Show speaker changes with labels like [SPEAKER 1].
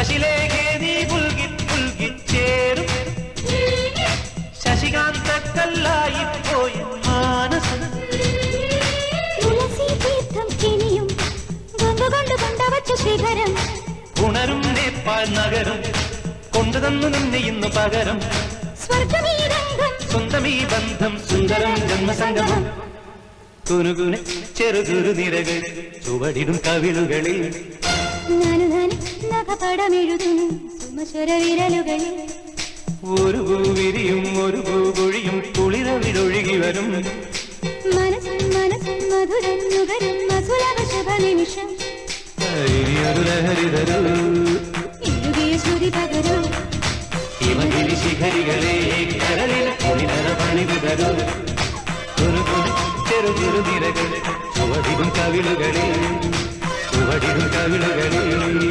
[SPEAKER 1] ശശിലേഖേ നീ പുൽകി പുൽകി ചേരും. ശശികാന്തക്കല്ലായി പോയ മാനസം.
[SPEAKER 2] തുളസി തീർത്ഥം ഇനിയും കൊണ്ടുകൊണ്ട് കൊണ്ടവച്ച ശിഖരം.
[SPEAKER 1] ഉണരും നേപ്പാൾ നഗരം കൊണ്ടുതന്നു നിന്നെ ഇന്ന് പകരം.
[SPEAKER 2] സ്വർഗമീ രംഗം
[SPEAKER 1] സ്വന്തം ഈ ബന്ധം സുന്ദരം ജന്മസംഗമം കുനുകുന ചെറുകുരു നിരകൾ ചുവടിടും കവിളുകളിൽ.
[SPEAKER 2] സുമശ്വര വിരലുകളിൽ
[SPEAKER 1] ഒരു പൂവിരിയും ഒരു പൂപൊഴിയും കുളിരവിലൊഴുകി വരും.
[SPEAKER 2] മനസ്സും മനസ്സും മധുരം നുകരും മധുരവ ശുഭ നിമിഷം
[SPEAKER 1] ഇനിയൊരു ലഹരി തരൂ
[SPEAKER 2] എഴുതിയ ശ്രുതി പകരും.
[SPEAKER 1] ഹിമഗിരി ശിഖരികളെ കരളിൽ കുളിരറ പണിതു തരൂ കുനുകുന ചെറുകുരു നിരകൾ ചുവടിടും കവിളുകളിൽ ചുവടിടും കവിളുകളിൽ.